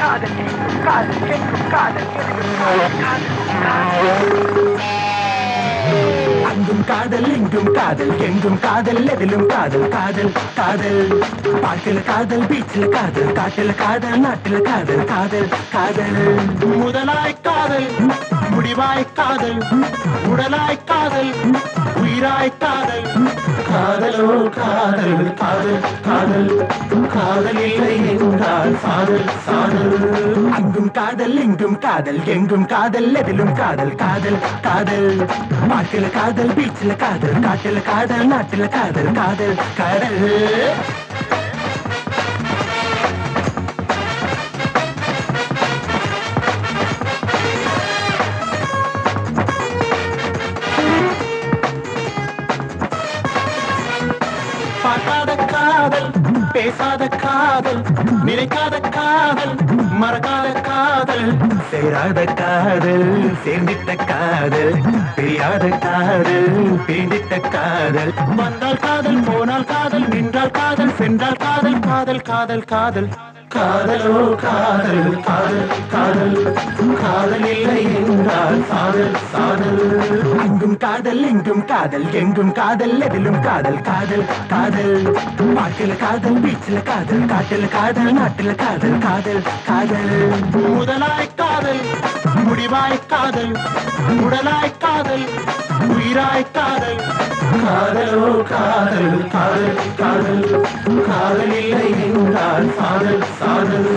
காதல் என்றும் காதல் என்றும் காதல் என்றும் காதல் காதல் அங்கும் காதல் இங்கும் காதல் எங்கும் காதல் எதிலும் காதல் காதல் காதல். பாட்டில் காதல் பீச்சில் காதல் காட்டில் காதல் நாட்டில் காதல் காதல் காதல். முதலாய் காதல் முடிவாய் காதல் உடலாய் காதல் உயிராய் காதல். காதலோ காதல் காதல். காதல் காதல் இல்லை என்றால் சாதல் சாதல் அங்கும் காதல் இங்கும் காதல் எங்கும் காதல் எதிலும் காதல் காதல் காதல். நாட்டில் காதல் பீச்சில் காதல் காட்டில் காதல் நாட்டில் காதல் காதல் காதல். நினைக்காத காதல் மறக்காத காதல். சேராத காதல் சேர்ந்திட்ட காதல். பிரியாத காதல் பிரிந்திட்ட காதல். வந்தால் காதல் போனால் காதல் நின்றால் காதல் சென்றால் காதல் காதல் காதல் காதல். காதலோ காதல் காதல் காதல். காதல் இல்லை என்றால் காதல் காதல். அங்கும் காதல் எங்கும் காதல் எங்கும் காதல் எதிலும் காதல் காதல் காதல். பாட்டில் காதல் பீச்சில் காதல் காட்டில் காதல் நாட்டில் காதல் காதல் காதல். முதலாய் காதல் முடிவாய் காதல். உடலாய் காதல் உயிராய் காதல். காதலோ காதல் காதல். காதல் காதல் இல்லை என்றால் சாதல் சாதல்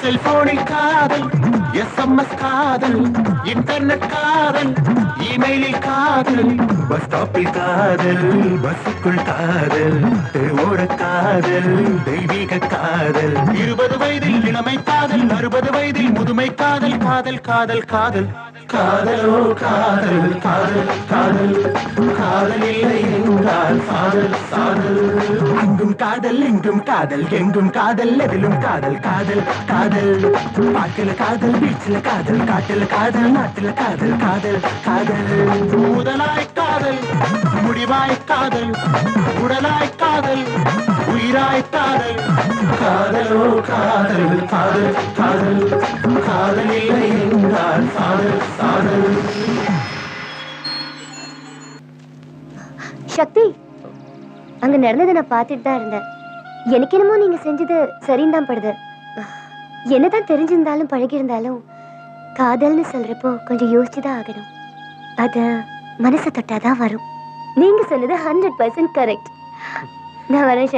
செல்போனில் காதல் எஸ்எம்எஸ் காதல் இன்டர்நெட் காதல் இமெயிலில் காதல் பஸ் ஸ்டாப்பில் காதல் பஸ்ஸுக்குள் காதல் தெருவோட காதல் தெய்வீக காதல். இருபது வயதில் இளமை காதல் அறுபது வயதில் முதுமை காதல் காதல் காதல் காதல். காதலோ காதல் காதல் காதல். காதல் இல்லை என்றால் காதல் காதல். அங்கும் காதல் இங்கும் காதல் எங்கும் காதல் எதிலும் காதல் காதல் காதல். பாட்டில் காதல் பீச்சில் காதல் காட்டில் காதல் நாட்டில் காதல் காதல் காதல். முதலாய் காதல் முடிவாய் காதல் உடலாய் காதல். உயிராய் காதல். காதலோ காதல் காதல் காதல். காதல் இல்லை என்றால் காதல் காதல். சக்தி அங்க நடந்ததை நான் பார்த்துட்டு தான் இருந்தேன். எனக்கு என்னமோ நீங்க செஞ்சது சரின்னு தான் படுது. என்னதான் தெரிஞ்சிருந்தாலும் பழகியிருந்தாலும் காதல்னு சொல்றப்போ கொஞ்சம் யோசிச்சு தான் ஆகணும். அது மனசை தொட்டாதான் வரும். நீங்க சொன்னது ஹண்ட்ரட் பர்சன்ட் கரெக்ட் நான் வரேன்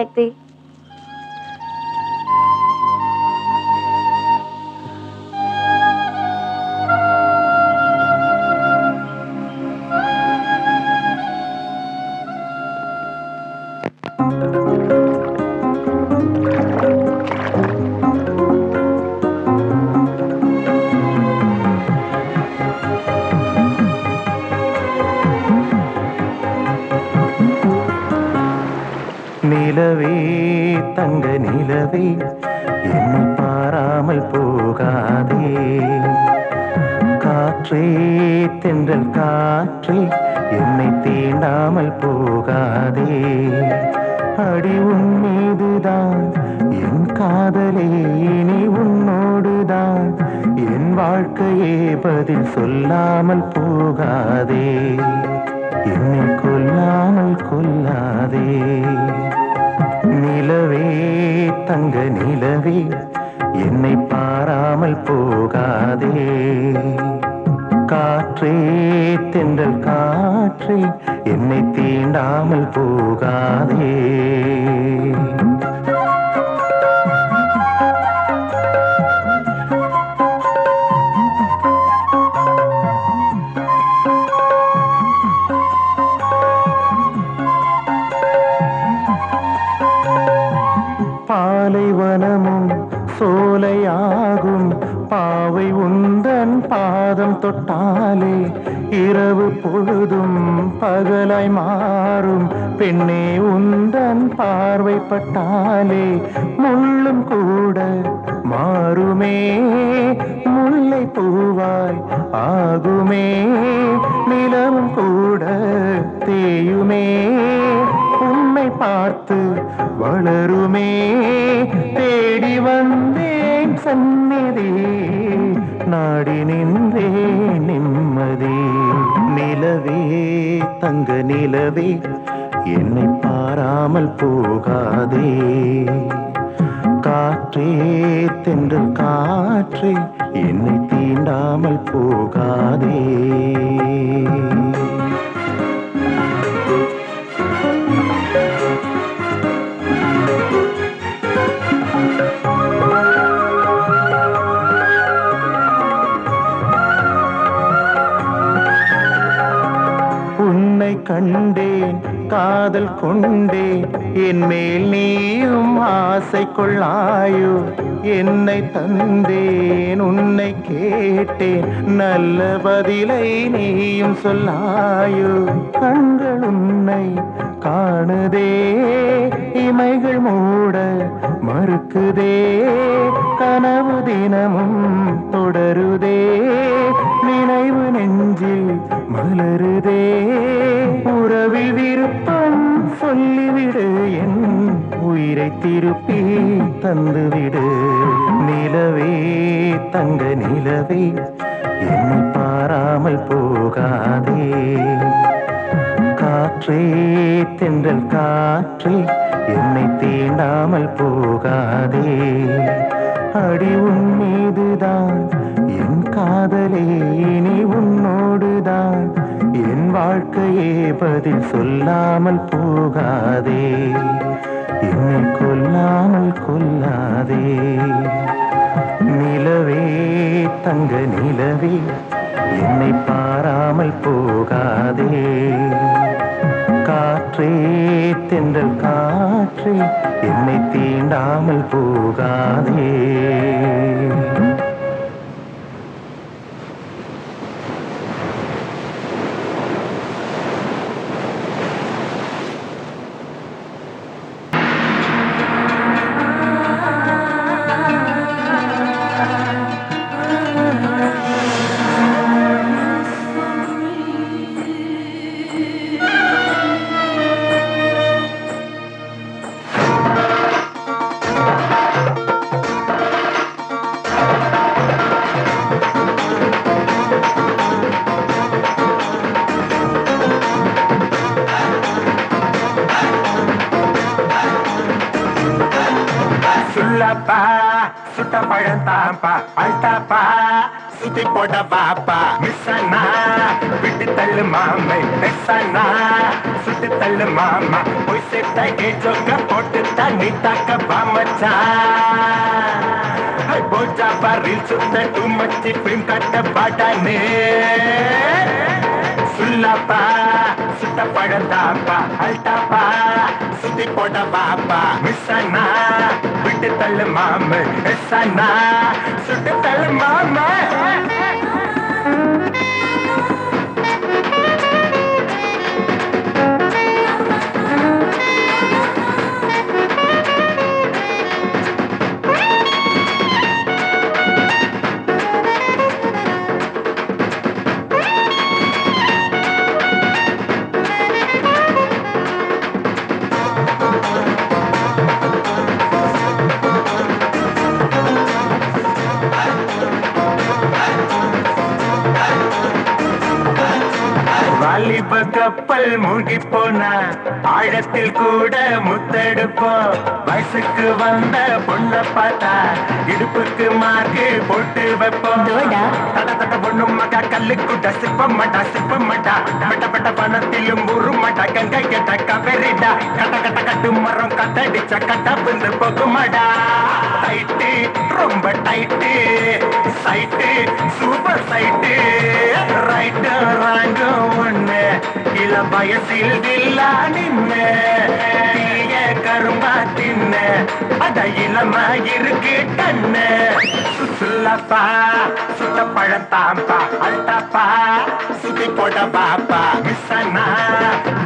காற்றே தென்றல் காற்றே என்னை தீண்டாமல் போகாதே. அடி உன் மீதுதான் என் காதலே இனி உன்னோடுதான். என் வாழ்க்கையே பதில் சொல்லாமல் போகாதே. என்னை கொல்லாமல் கொல்லாதே. நிலவே தங்க நிலவே என்னை பாராமல் போகாதே. காற்றே தென்றல் காற்றே என்னை தீண்டாமல் போகாதே. பெண்ணே உந்தன் பார்வைப்பட்டாலே முள்ளும் கூட மாறுமே. முல்லை பூவாய் ஆகுமே நிலவும் கூட தேயுமே. உன்னை பார்த்து வளருமே தேடி வந்தேன் சந்நிதி நாடி நின்றே நிம்மதி. நிலவே தங்க நிலவே என்னை பாராமல் போகாதே. காற்றே தென்றல் காற்றே என்னை தீண்டாமல் போகாதே. காதல் கொண்டே என் மேல் நீயும் ஆசை கொள்ளாயோ. என்னை தந்தேன் உன்னை கேட்டேன். நல்ல பதிலை நீயும் சொல்லாயோ. கண்கள் உன்னை காணுதே இமைகள் மூட மறுக்குதே. கனவு தினமும் தொடருதே நினைவு நெஞ்சில் மலருதே. உறவில் விருப்பம் சொல்லிவிடு என் உயிரை திருப்பி தந்துவிடு. நிலவே தங்க நிலவே என்னை பாராமல் போகாதே. காற்றே தென்றல் காற்றே என்னை தீண்டாமல் போகாதே. அடி உன் மீதுதான் காதலே இனி உன்னோடுதான். என் வாழ்க்கையே பதில் சொல்லாமல் போகாதே. என்னை கொல்லாமல் கொல்லாதே. நிலவே தங்க நிலவே என்னை பாராமல் போகாதே. காற்றே தென்றல் காற்றே என்னை தீண்டாமல் போகாதே. சுத்தி பாப்பா. மிஸ் அண்ணா. விட்டு தள்ளு மாமை மிஸ் அண்ணா. சுட்டு தள்ளு மாமா. போய் சேர்த்தா கேச்சோக்க போட்டு தண்ணி தாக்க பாமச்சா போச்சா பாரில் சுத்த டூ மச்சி கட்ட பாட்டானே சுல்லப்பா சுத்த பழந்தாப்பா அல்டாப்பா சுத்தி போட பாப்பா மிஸ் அண்ணா. விட்டு தள்ளு மாமு மிஸ் அண்ணா. சுட்டு தள்ளு மாமா. வாலிப கப்பல் மூழ்கி போனா ஆழத்தில் கூட முத்தெடுப்போம் வயசுக்கு வந்த பொண்ண பார்த்தா இடுப்புக்கு மார்க்கு போட்டு வைப்போம். தோடா. தட பொண்ணு மகா கல்லு குட்ட சிப்ப மாட்டா சிப்ப மாட்டா பட்ட பட்ட பணத்திலும் உரு மாட்டா. கங்கை கெட்ட கபரிடா கட்ட கட்ட கட்டு மரம் கத்தடிச்ச கட்ட பிந்து போகுமாடா. டைட்டு ரொம்ப tight sight super sight right ராங்க ஒண்ணு இளம் வயசில் தில்லா நின்ன தீய கரும்பா தின்ன. அத இளமா இருக்கு கண்ணு சுல்லப்பா சுத்த பழத்தாம்பா அல்டாப்பா சுத்தி போட பாப்பா மிஸ்ஸனா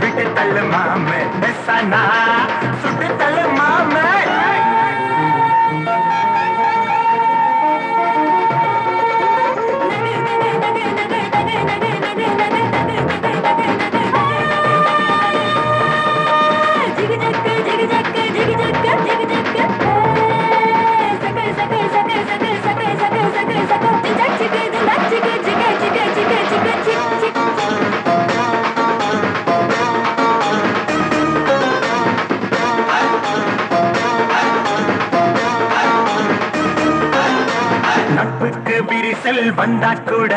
விட்டு தள்ளு மாமு மிஸ்ஸனா விரிசல் வந்தா கூட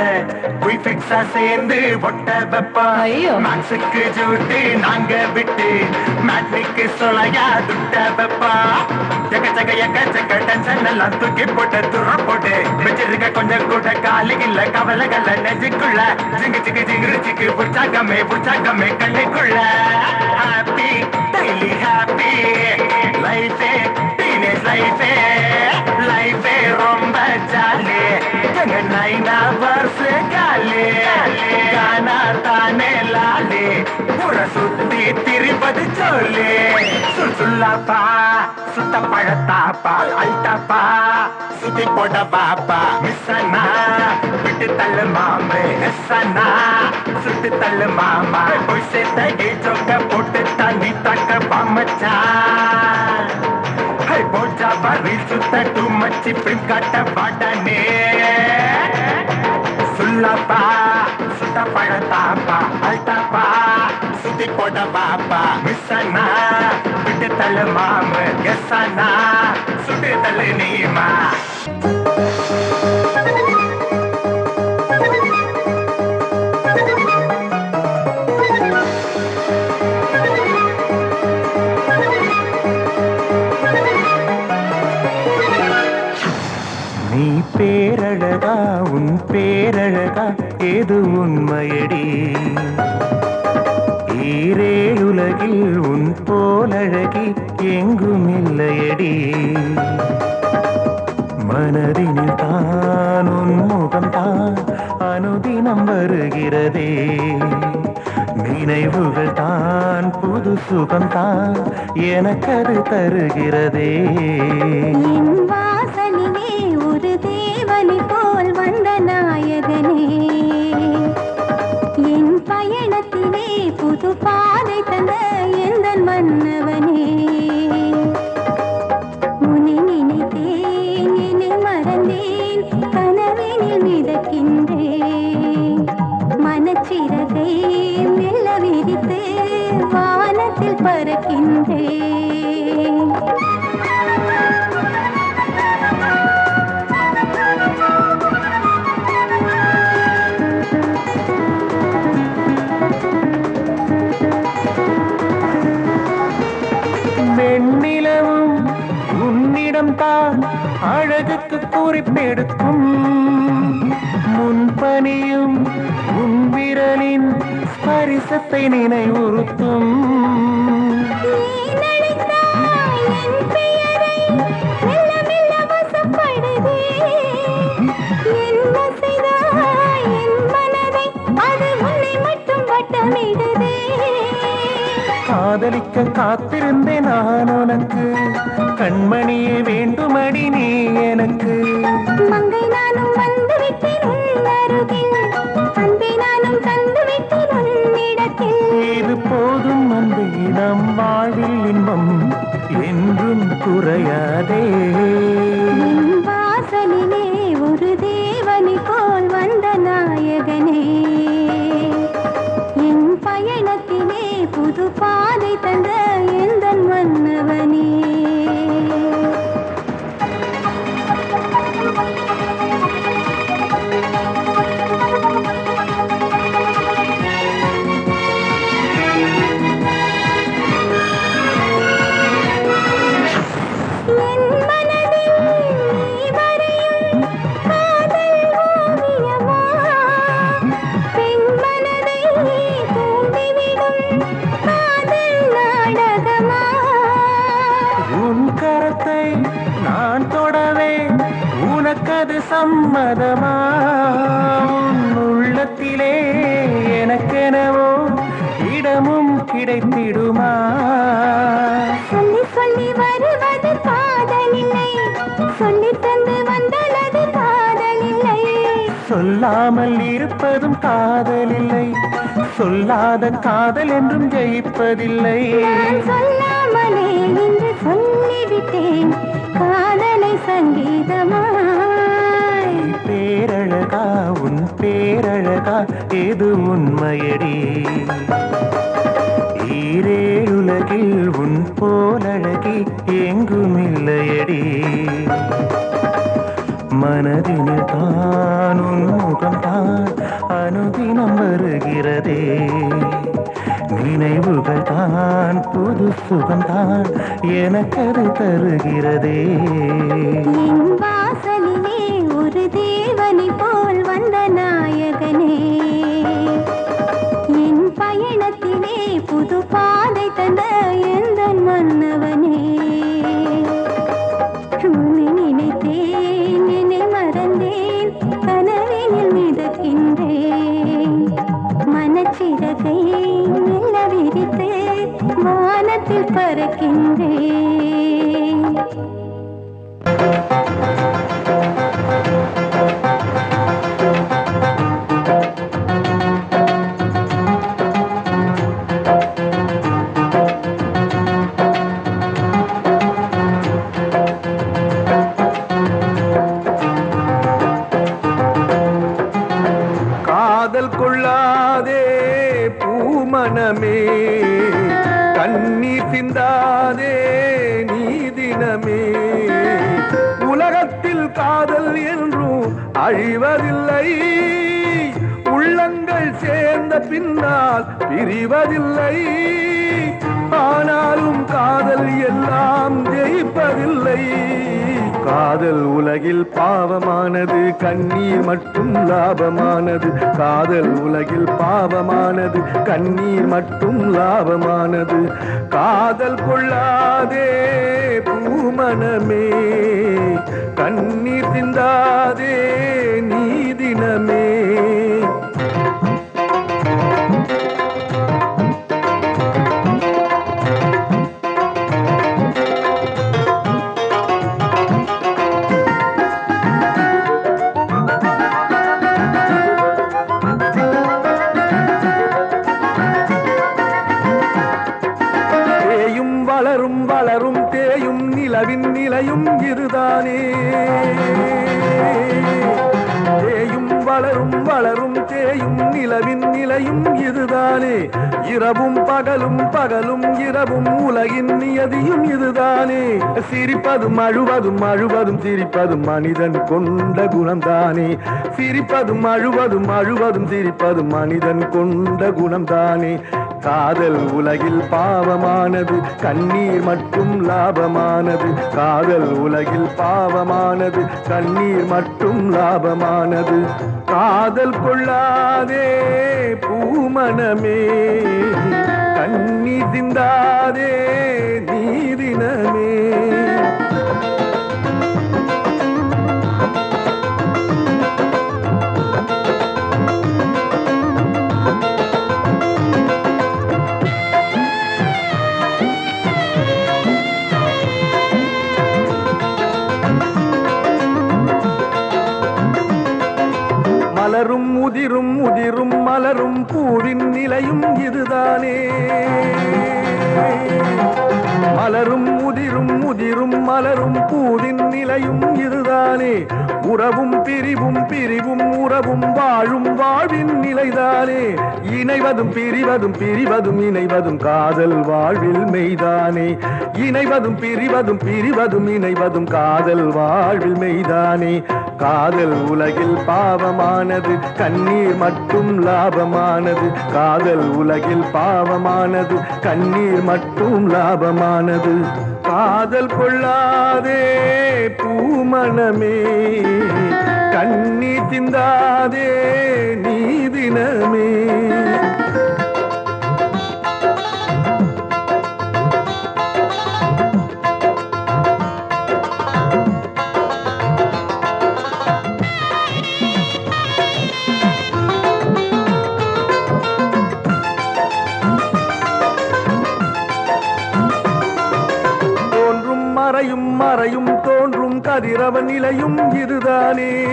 குயிஃபிக்ஸா சேர்ந்து ஒட்ட வைப்பா. மேக்ஸுக்கு ஜூட்டு நாங்க விட்டு மேட்னிக்கு சொலையா துட்ட வைப்பா. ஜக ஜக எக்க ஜக டென்ஷன் எல்லாம் தூக்கி போட்டு துற போட்டு. வச்சிருக்க கொஞ்சம் கூட காலி இல்ல கவலைகள நெஞ்சுக்குள்ள. ஜிங்கு ஜிங்கு ஜிங்கு ஜிங்கு உற்சாகமே உற்சாகமே கண்ணுக்குள்ள. ஹாப்பி டெய்லி ஹாப்பி லைஃபே டீனேஜ் லைஃபே லைஃபே ரொம்ப ஜாலி எங்க நைனா பர்ஸ் காலி கானா தானே லாலி புற சுத்தி திரிபது சொல்லி சுல்லாப்பா சுத்த பழத்தாப்பா அல்டாப்பா சுத்தி போட பாப்பா மிஸ்ஸனா விட்டு தள்ளு மாமே எஸ்ஸனா சுட்டு தள்ளு மாமா போய் சேர்த்த ஜொக்க போட்டு தண்ணி தக்க பாமச்சா. ஹை போச்சா பரி சுத்த டூ மச்சி பிரிம் காட்ட பாட்டனே சுல்லப்பா சுத்த பழத்தாப்பா அல்தாப்பா சுத்தி போட பாப்பா. மிஸ் அண்ணா விட்டு தள்ளு மாமு எஸ் அண்ணா சுட்டு தள்ளு நீமா அழகா உன் பேரழகா ஏது உண்மையடி? ஈரே உலகில் உன் போலழகி எங்கும் இல்லையடி. மனதினில் தான் உன் முகம்தான் அனுதினம் வருகிறதே. நினைவுகள் தான் புது சுகம்தான் எனக்கு அது தருகிறதே. தேவனை போல் வந்த நாயகனே என் பயணத்திலே புது பாதை தந்த எந்த மன்னவனே உன்னை நினைத்தேன் என்னை மறந்தேன் கனவினில் மிதக்கின்றேன். மனச்சிறகை மெல்ல விரித்து வானத்தில் பறக்கின்றேன். அழகுக்கு குறிப்பெடுக்கும் முன்பனியும் உன் விரலின் ஸ்பரிசத்தை நினைவுறுத்தும். காதலிக்க காத்திருந்தேன் நான் உனக்கு. கண்மணியே வேண்டுமடி நீ எனக்கு. மங்கை நானும் வந்துவிட்டேன். இது போதும் அன்பே நம் வாழ்வில் இன்பம் என்றும் குறையாதே. இருப்பதும் காதலில்லை. சொல்லாத காதல் என்றும் ஜெயிப்பதில்லை. சொல்லாமலே சொல்லிவிட்டேன். காதலை சங்கீதமாய் பேரழகா உன் பேரழகா எது உண்மையடி? ஈரேழுலகில் உன் போலழகி எங்கும் இல்லையடி மனதினில் தானும் முகம் தான் அனுதினம் வருகிறதே. நினைவுகள் தான் புது சுகம் தான் எனக்கது தருகிறதே. வாசலிலே ஒரு தேவனை போல் வந்த நாயகனே. என் பயணத்திலே புது பாதை தந்த காதல் கொள்ளாதே பூமணமே கண்ணீர் சிந்தாதே நீ தினமே உலகத்தில் காதல் என்றும் அழிவதில்லை. உள்ளங்கள் சேர்ந்த பின்னால் பிரிவதில்லை. ஆனாலும் காதல் எல்லாம் ஜெயிப்பதில்லை. காதல் உலகில் பாவமானது கண்ணீர் மட்டும் லாபமானது. காதல் உலகில் பாவமானது கண்ணீர் மட்டும் லாபமானது. காதல் கொள்ளாதே பூமணமே கண்ணீர் சிந்தாதே நீதினமே அழுவதும் அழுவதும் சிரிப்பதும் மனிதன் கொண்ட குணம்தானே? சிரிப்பதும் அழுவதும் அழுவதும் சிரிப்பதும் மனிதன் கொண்ட குணம்தானே? காதல் உலகில் பாவமானது கண்ணீர் மட்டும் லாபமானது. காதல் உலகில் பாவமானது கண்ணீர் மட்டும் லாபமானது. காதல் கொள்ளாதே பூமணமே கண்ணீர் திந்தாதே நீதினமே மலரும் உதிரும் உதிரும் மலரும் பூவின் நிலையும் இதுதானே. மலரும் முதிரும் முதிரும் மலரும் பூவின் நிலையும் இதுதானே. உறவும் பிரிவும் பிரிவும் உறவும் வாழும் வாழ்வின் நிலைதானே. இணைவதும் பிரிவதும் பிரிவதும் இணைவதும் காதல் வாழ்வில் மெய்தானே. இணைவதும் பிரிவதும் பிரிவதும் இணைவதும் காதல் வாழ்வில் மெய்தானே. காதல் உலகில் பாவமானது கண்ணீர் மட்டும் லாபமானது. காதல் உலகில் பாவமானது கண்ணீர் மட்டும் லாபமானது காதல் கொள்ளாதே பூமணமே கண்ணி திந்தாதே நீதினமே தோன்றும் நிலையும் இதுதானே.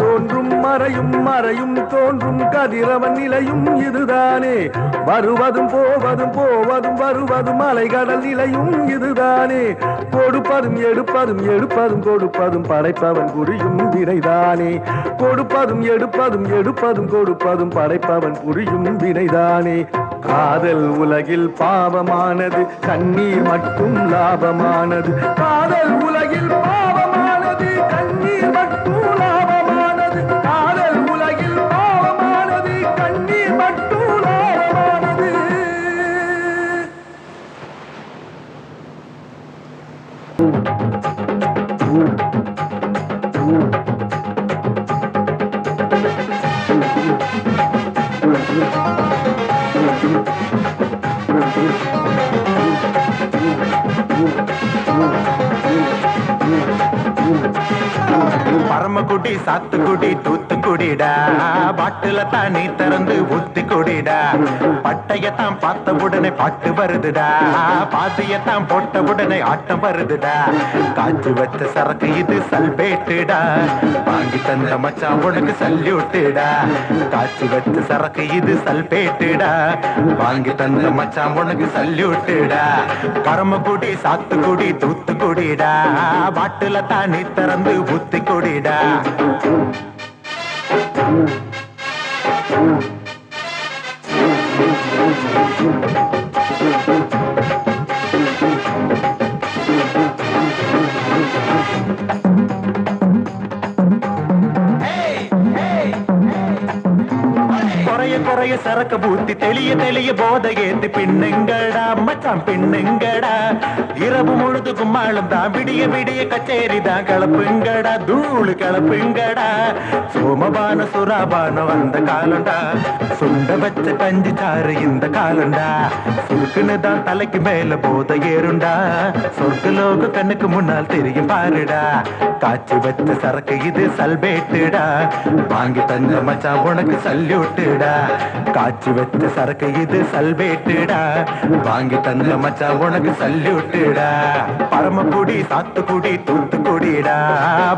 தோன்றும் மறையும் மறையும் தோன்றும் கதிரவன் நிலையும் இதுதானே. வருவதும் போவதும் போவதும் வருவதும் அலைகடல் நிலையும் இதுதானே. கொடுப்பதும் எடுப்பதும் எடுப்பதும் கொடுப்பதும் படைப்பவன் புரியும் வினைதானே. கொடுப்பதும் எடுப்பதும் எடுப்பதும் கொடுப்பதும் படைப்பவன் புரியும் வினைதானே. காதல் உலகில் பாவமானது கண்ணீர் மட்டும் லாபமானது. காதல் உலகில் பாவமானது கண்ணீர் மட்டும் பரமக்குடி சாத்துக்குடி தூத்து குடிடா. பாட்டுல தான் திறந்து ஊத்தி குடிடா. பட்டையத்தான் பார்த்த உடனே பாட்டு வருதுடா. பாதியத்தான் போட்ட உடனே ஆட்டம் வருதுடா. காய்ச்சி வச்ச சரக்கு இது சல்பேட்டுடா. வாங்கி தந்த மச்சான் உனக்கு சல்யூட்டுடா. காய்ச்சி வச்ச சரக்கு இது சல்பேட்டுடா. வாங்கி தந்த மச்சான் உனக்கு சல்யூட்டுடா. கரமக்குடி சாத்துக்குடி தூத்துக்குடிடா பாட்டுல தான் திறந்து ஊத்தி குடிடா. Thank you. குறைய சரக்கு பூத்தி தெளிய தெளிய போதை ஏத்தி பின்னுங்கடா மச்சான் பின்னுங்கடா இரவு முழுது கும்மாளும் தான் விடிய விடிய கச்சேரி தான் கலப்புங்கடா தூளு கலப்புங்கடா சோமபான சுராபான வந்த காலண்டா சுண்ட வச்ச கஞ்சி சாறு இந்த காலண்டா சுருக்குன்னு தான் தலைக்கு மேல போத ஏறுண்டா சொர்க்க லோக கண்ணுக்கு முன்னால் தெரியும் பாருடா காய்ச்சி வச்ச சரக்கு இது சல்பேட்டுடா வாங்கி தந்த மச்சான் உனக்கு சல்யூட்டுடா. காய்ச்சி வச்ச சரக்கு இது சல்வேட்டுடா. வாங்கி தந்த மச்சா உனக்கு சல்யூட்டுடா. பரமக்குடி சாத்துக்குடி தூத்துக்குடிடா.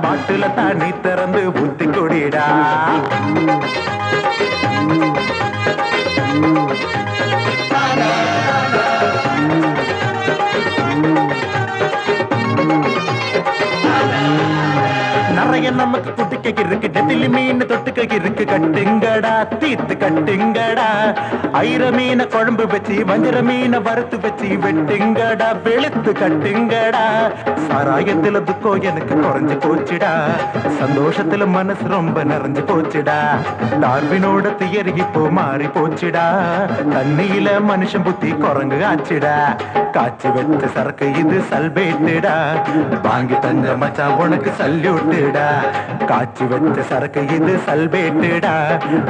பாட்டுல தண்ணி திறந்து ஊத்தி குடிடா நிறைய நமக்கு குட்டிக்க இருக்கு டெத்திலி மீன் தொட்டு இருக்கு கட்டுங்கடா தீத்து கட்டுங்கடா. ஐர மீன குழம்பு வச்சு வஞ்சர மீன வறுத்து வச்சு வெட்டுங்கடா வெளுத்து கட்டுங்கடா. சாராயத்துல துக்கம் எனக்கு குறைஞ்சு போச்சுடா. சந்தோஷத்துல மனசு ரொம்ப நிறைஞ்சு போச்சுடா. டார்வினோட தியரி இப்போ மாறி போச்சுடா. தண்ணியில மனுஷன் புத்தி குரங்கு ஆச்சுடா. காய்ச்சி வெச்ச சரக்கு இது சல்பேட்டுடா. வாங்கி தந்த மச்சான் உனக்கு சல்யூட்டுடா. காய்ச்சி வெச்ச சரக்கு இது சல்பே பேட்டுடா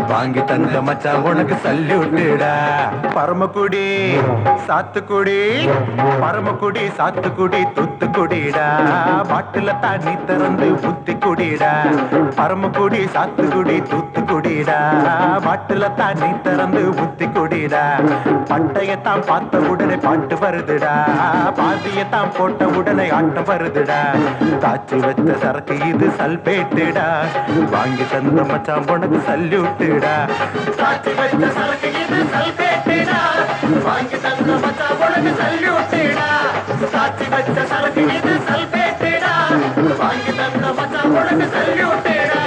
வாங்கி தந்த மச்சான் உனக்கு சல்யூட்டுடா பரமக்குடி சாத்துக்குடி பரமக்குடி சாத்துக்குடி தூத்துக்குடிடா. பாட்டுல தண்ணி திறந்து புத்தி குடிடா. பரமக்குடி சாத்துக்குடி தூத்துக்குடிடா. பாட்டுல தண்ணி திறந்து புத்தி குடிடா. பட்டையத்தான் பார்த்த உடனே பாட்டு வருதுடா. பாதியத்தான் போட்ட உடனே ஆட்டம் வருதுடா. காய்ச்சி வச்ச சரக்கு இது சல்பேட்டுடா. வாங்கி தந்த மச்சான் உனக்கு சல்யூட்டுடா. காத்து வச்ச சரக்கு இது சல்பேட்டுடா. வாங்கி தந்த மச்சா உனக்கு சல்யூட்டுடா. காத்து வச்ச சரக்கு இது சல்பேட்டுடா. வாங்கி தந்த மச்சா உனக்கு சல்யூட்டுடா.